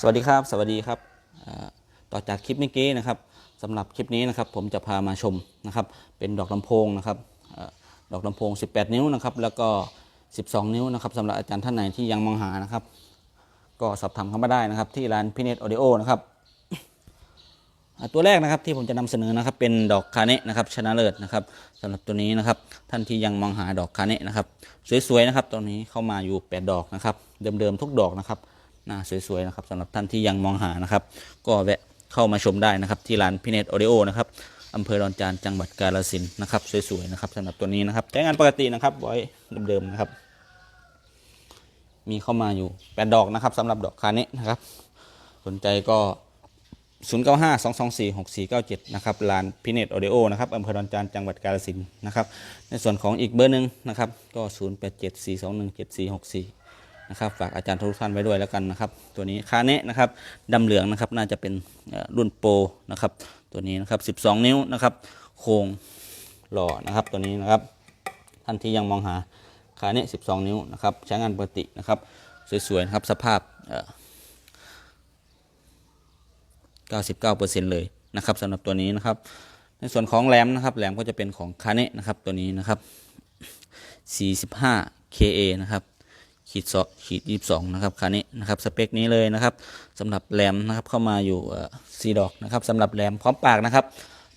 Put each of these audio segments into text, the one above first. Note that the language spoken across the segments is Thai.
สวัสดีครับ สวัสดีครับต่อจากคลิปเมื่อกี้นะครับสำหรับคลิปนี้นะครับผมจะพามาชมนะครับเป็นดอกลำโพงนะครับดอกลำโพง 18 นิ้วนะครับแล้วก็ 12 นิ้วนะครับสำหรับอาจารย์ท่านไหนที่ยังมองหานะครับ ก็สอบถามเข้ามาได้นะครับ ที่ร้านพิเนตออดิโอนะครับตัวแรกนะครับที่ผมจะนำเสนอนะครับเป็นดอกคาเนะนะครับชนะเลิศนะครับสำหรับตัวนี้นะครับท่านที่ยังมองหาดอกคาเนะนะครับสวยๆนะครับตัวนี้เข้ามาอยู่ 8 ดอกนะครับเดิมๆทุกดอกนะครับ หน้าสวยๆนะครับสำหรับท่านที่ยังมองหานะครับ ก็แวะเข้ามาชมได้นะครับ ที่ร้านพิเนตออดิโอนะครับอำเภอดอนจานจังหวัดกาฬสินธุ์นะครับสวยๆนะครับสำหรับตัวนี้นะครับใช้งานปกตินะครับไว้เดิมๆนะครับ มีเข้ามาอยู่แปดดอกนะครับสำหรับดอกคาเนะนะครับ สนใจก็ 0 9 5 2 2 4 6 4 9 7 นะครับร้านพิเนตออดิโอนะครับอำเภอดอนจานจังหวัดกาฬสินธุ์นะครับ ในส่วนของอีกเบอร์หนึ่งนะครับ ก็ 0 นะครับฝากอาจารย์ทุกท่านไว้ด้วยแล้วกันนะครับ ตัวนี้คาเนะนะครับดำเหลืองนะครับน่าจะเป็นรุ่นโปรนะครับ ตัวนี้นะครับ 12 นิ้วนะครับ โครงหล่อนะครับตัวนี้นะครับ ท่านที่ยังมองหาคาเนะ12 นิ้วนะครับ ใช้งานปกตินะครับ สวยๆนะครับสภาพเอ่อ99%เลยนะครับสำหรับตัวนี้นะครับ ในส่วนของแรมนะครับแรมก็จะเป็นของคาเนะนะครับตัวนี้นะครับ 45 KA นะครับ ขีดสองขีดยี่สองนะครับคันนี้นะครับสเปคนี้เลยนะครับสำหรับแรมนะครับเข้ามาอยู่สี่ดอกนะครับสำหรับแรมพร้อมปากนะครับ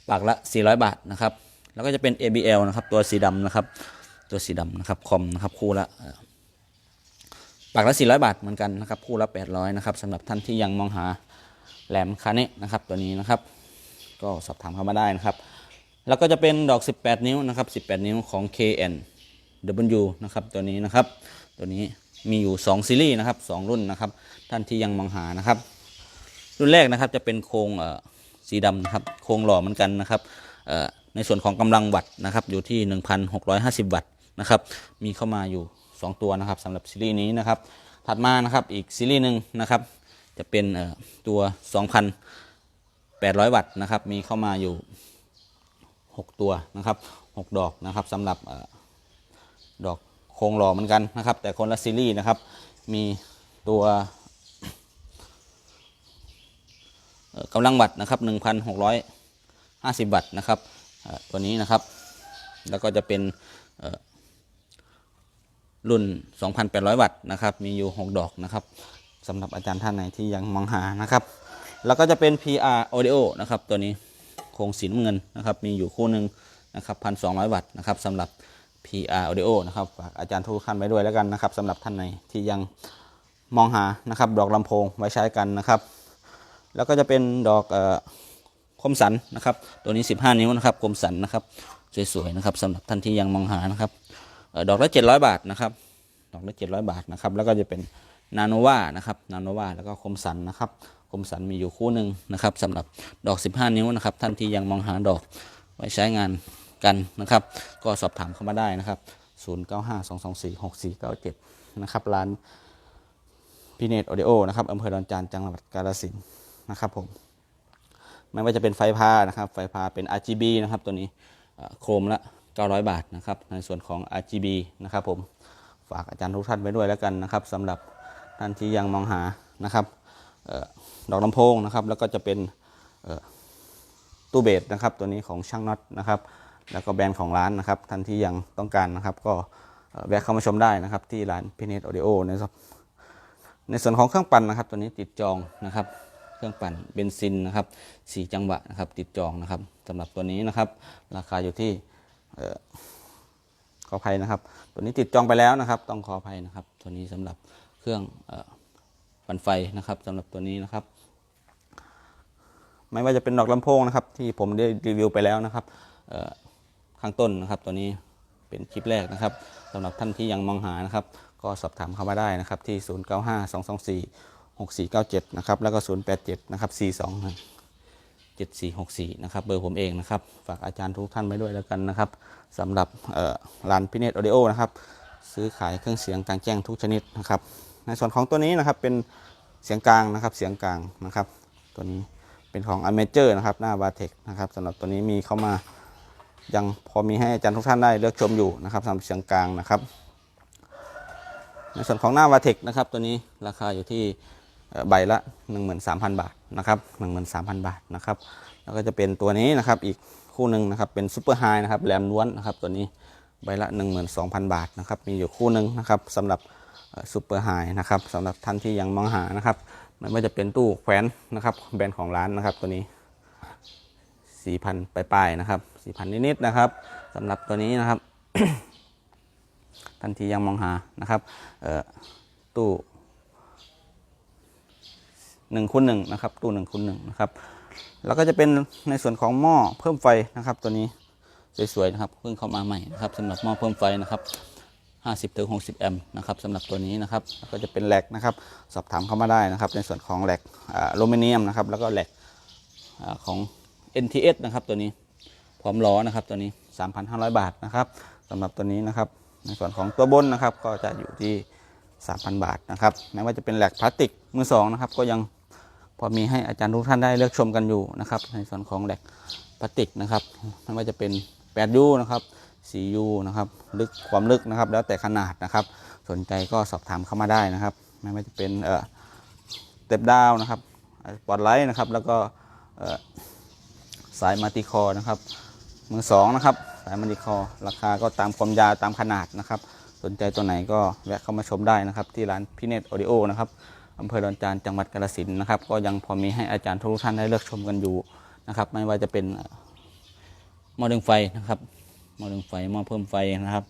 ปากละ 400 บาทนะครับ แล้วก็จะเป็น ABL นะครับ ตัวสีดำนะครับ ตัวสีดำนะครับคอมนะครับคู่ละปากละ 400 บาทเหมือนกันนะครับ คู่ละ 800นะครับสำหรับท่านที่ยังมองหาแรมคันนี้นะครับ ตัวนี้นะครับ ก็สอบถามเข้ามาได้นะครับ แล้วก็จะเป็นดอก 18 นิ้วนะครับ 18 นิ้วของ KN W นะครับตัวนี้นะครับ ตัวนี้มีอยู่ 2 ซีรีส์นะครับ 2 รุ่นนะครับ ท่านที่ยังมองหานะครับ รุ่นแรกนะครับจะเป็นโครงสีดำนะครับ โครงหล่อเหมือนกันนะครับในส่วนของกำลังวัตต์นะครับอยู่ที่ 1,650 วัตต์นะครับมีเข้ามาอยู่ 2 ตัวนะครับสำหรับซีรีส์นี้นะครับ ถัดมานะครับอีกซีรีส์หนึ่งนะครับจะเป็นเอ่อตัว 2,800 วัตต์นะครับมีเข้ามาอยู่ 6 ตัวนะครับ 6 ดอกนะครับสำหรับดอก โครงหล่อเหมือนกันนะครับ แต่คนละซีรีส์นะครับ มีตัวกำลังวัตต์นะครับ1,650 วัตต์นะครับตัวนี้นะครับ แล้วก็จะเป็นเอ่อรุ่น 2,800 วัตต์นะครับ มีอยู่ 6 ดอกนะครับสำหรับอาจารย์ท่านไหนที่ยังมองหานะครับ แล้วก็จะเป็น PR Audio นะครับ ตัวนี้โครงสีน้ำเงินนะครับ มีอยู่คู่หนึ่งนะครับ 1,200 วัตต์นะครับสำหรับ PR Audio นะครับฝากอาจารย์ทุกท่านไว้ด้วยแล้วกันนะครับสำหรับท่านไหนที่ยังมองหานะครับดอกลำโพงไว้ใช้กันนะครับ แล้วก็จะเป็นดอกคมสันนะครับ ตัวนี้ 15 นิ้วนะครับคมสันนะครับสวยๆนะครับสำหรับท่านที่ยังมองหานะครับออดอกละ 700 บาทนะครับดอกละ 700 บาทนะครับ แล้วก็จะเป็นนาโนวานะครับนาโนวาแล้วก็คมสันนะครับคมสันมีอยู่คู่หนึ่งนะครับสำหรับดอก 15 นิ้วนะครับ ท่านที่ยังมองหาดอกไว้ใช้งาน กันนะครับ ก็สอบถามเข้ามาได้นะครับ 0952246497 นะครับ ร้านพีเนตออดิโอนะครับอำเภอดอนจานจังหวัดกาฬสินธุ์นะครับผมไม่ว่าจะเป็นไฟพานะครับ ไฟพาเป็น RGB นะครับตัวนี้โครมละ 900 บาทนะครับ ในส่วนของ RGB นะครับผมฝากอาจารย์ทุกท่านไว้ด้วยแล้วกันนะครับสำหรับท่านที่ยังมองหานะครับออดอกลำโพงนะครับ แล้วก็จะเป็นตู้เบสนะครับ ตัวนี้ของช่างน็อตนะครับ แล้วก็แบรนด์ของร้านนะครับ ท่านที่ยังต้องการนะครับ ก็แวะเข้ามาชมได้นะครับ ที่ร้านพิเนตออดิโอนะครับในส่วนของเครื่องปั่นนะครับ ตัวนี้ติดจองนะครับ เครื่องปั่นเบนซินนะครับสี่จังหวะนะครับ ติดจองนะครับสำหรับตัวนี้นะครับ ราคาอยู่ที่ขออภัยนะครับ ตัวนี้ติดจองไปแล้วนะครับ ต้องขออภัยนะครับ ตัวนี้สำหรับเครื่องปั่นไฟนะครับสำหรับตัวนี้นะครับ ไม่ว่าจะเป็นดอกลำโพงนะครับ ที่ผมได้รีวิวไปแล้วนะครับ ข้างต้นนะครับ ตัวนี้เป็นคลิปแรกนะครับสำหรับท่านที่ยังมองหานะครับ ก็สอบถามเข้ามาได้นะครับที่ 0952246497 นะครับ แล้วก็ 087 นะครับ 427464 นะครับ เบอร์ผมเองนะครับ ฝากอาจารย์ทุกท่านไว้ด้วยแล้วกันนะครับสำหรับร้านพิเนตออดิโอนะครับ ซื้อขายเครื่องเสียงกลางแจ้งทุกชนิดนะครับ ในส่วนของตัวนี้นะครับเป็นเสียงกลางนะครับ เสียงกลางนะครับ ตัวนี้เป็นของ a m a t e u r นะครับ หน้า v a t e c นะครับสำหรับตัวนี้มีเข้ามา ยังพอมีให้อาจารย์ทุกท่านได้เลือกชมอยู่นะครับสำหรับเสียงกลางนะครับ ในส่วนของหน้า v a t e c นะครับตัวนี้ราคาอยู่ที่เอ่อใบละ 13,000 บาทนะครับ13,000 บาทนะครับแล้วก็จะเป็นตัวนี้นะครับอีกคู่หนึ่งนะครับเป็นซูเปอร์ไฮนะครับแหลมล้วนนะครับตัวนี้ใบละ 12,000 บาทนะครับมีอยู่คู่หนึ่งนะครับสำหรับซูเปอร์ไฮนะครับสำหรับท่านที่ยังมองหานะครับไม่ว่าจะเป็นตู้แขวนนะครับแบรนด์ของร้านนะครับตัวนี้ 4,000ปลายๆนะครับ4,000นิดๆนะครับสำหรับตัวนี้นะครับท่านทียังมองหานะครับเอ่อตู้หนึ่งคูณหนึ่งนะครับ ตู้หนึ่งคูณหนึ่งนะครับ แล้วก็จะเป็นในส่วนของหม้อเพิ่มไฟนะครับ ตัวนี้สวยๆนะครับเพิ่งเข้ามาใหม่นะครับสำหรับหม้อเพิ่มไฟนะครับ50ถึง60 แอมป์นะครับสำหรับตัวนี้นะครับก็จะเป็นแหลกนะครับ สอบถามเข้ามาได้นะครับ ในส่วนของแหลกอลูมิเนียมนะครับ แล้วก็แหลกอของ NTS นะครับตัวนี้พร้อมล้อนะครับตัวนี้ 3,500 บาทนะครับสำหรับตัวนี้นะครับ ในส่วนของตัวบนนะครับก็จะอยู่ที่ 3,000 บาทนะครับแม้ว่าจะเป็นแหลกพลาสติกมือสองนะครับก็ยังพอมีให้อาจารย์ทุกท่านได้เลือกชมกันอยู่นะครับในส่วนของแหลกพลาสติกนะครับไม่ว่าจะเป็น 8U นะครับ 4U นะครับลึกความลึกนะครับ แล้วแต่ขนาดนะครับ สนใจก็สอบถามเข้ามาได้นะครับ ไม่ว่าจะเป็นเอ่อเต็บดาวนะครับสปอตไลท์นะครับแล้วก็เอ่อ สายมาติคอนะครับมือสองนะครับสายมาติคอราคาก็ตามความยาวตามขนาดนะครับ สนใจตัวไหนก็แวะเข้ามาชมได้นะครับ ที่ร้านพิเนตออดิโอนะครับอำเภอดอนจานจังหวัดกาฬสินธุ์นะครับ ก็ยังพอมีให้อาจารย์ทุกท่านได้เลือกชมกันอยู่นะครับ ไม่ว่าจะเป็นเอ่อหม้อดึงไฟนะครับหม้อดึงไฟหม้อเพิ่มไฟนะครับ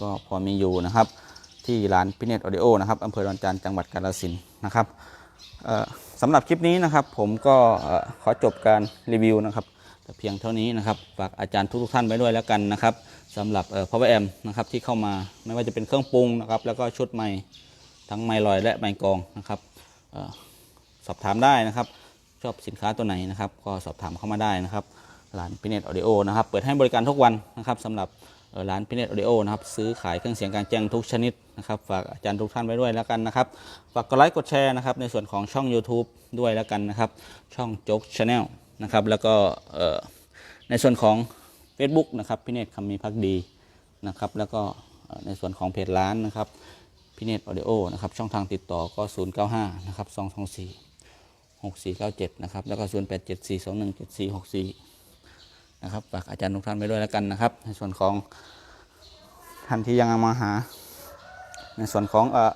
ก็พอมีอยู่นะครับ ที่ร้านพิเนตออดิโอนะครับอำเภอดอนจานจังหวัดกาฬสินธุ์นะครับ สำหรับคลิปนี้นะครับ ผมก็ขอจบการรีวิวนะครับแต่เพียงเท่านี้นะครับฝากอาจารย์ทุกๆท่านไว้ด้วยแล้วกันนะครับสำหรับเอ่อ power amp นะครับที่เข้ามาไม่ว่าจะเป็นเครื่องปรุงนะครับ แล้วก็ชุดไม้ทั้งไม้ลอยและไม้กองนะครับออสอบถามได้นะครับ ชอบสินค้าตัวไหนนะครับ ก็สอบถามเข้ามาได้นะครับร้านพิเนตออดิโอนะครับ เปิดให้บริการทุกวันนะครับสำหรับ ร้านพิเนตออดิโอนะครับซื้อขายเครื่องเสียงกลารแจ้งทุกชนิดนะครับฝากอาจารย์ทุกท่านไว้ด้วยแล้วกันนะครับฝากกดไลค์กดแชร์นะครับในส่วนของช่อง YouTube ด้วยแล้วกันนะครับช่องโจ๊กชาแนลนะครับแล้วก็ในส่วนของ Facebook นะครับพิเนตคำมีพักดีนะครับแล้วก็ในส่วนของเพจร้านนะครับพิเนตออดิโอนะครับช่องทางติดต่อก็ 095 นะครับ 224 6497 นะครับแล้วก็ 0874217464 นะครับฝากอาจารย์ทุกท่านไปด้วยแล้วกันนะครับ ในส่วนของท่านที่ยังมาหา ในส่วนของเอ่อ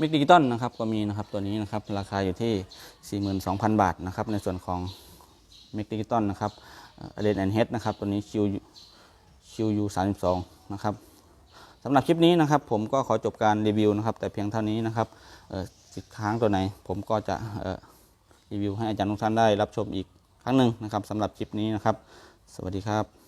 มิกดิจิตอลนะครับก็มีนะครับตัวนี้นะครับราคาอยู่ที่ 42,000 บาทนะครับในส่วนของเมกดิจิตอลนะครับเรนแอนเฮดนะครับตัวนี้ QU QU 32นะครับสำหรับคลิปนี้นะครับ ผมก็ขอจบการรีวิวนะครับ แต่เพียงเท่านี้นะครับสินค้างตัวไหน ผมก็จะรีวิวให้อาจารย์ทุกท่านได้รับชมอีกครั้งหนึ่งนะครับสำหรับคลิปนี้นะครับ สวัสดีครับ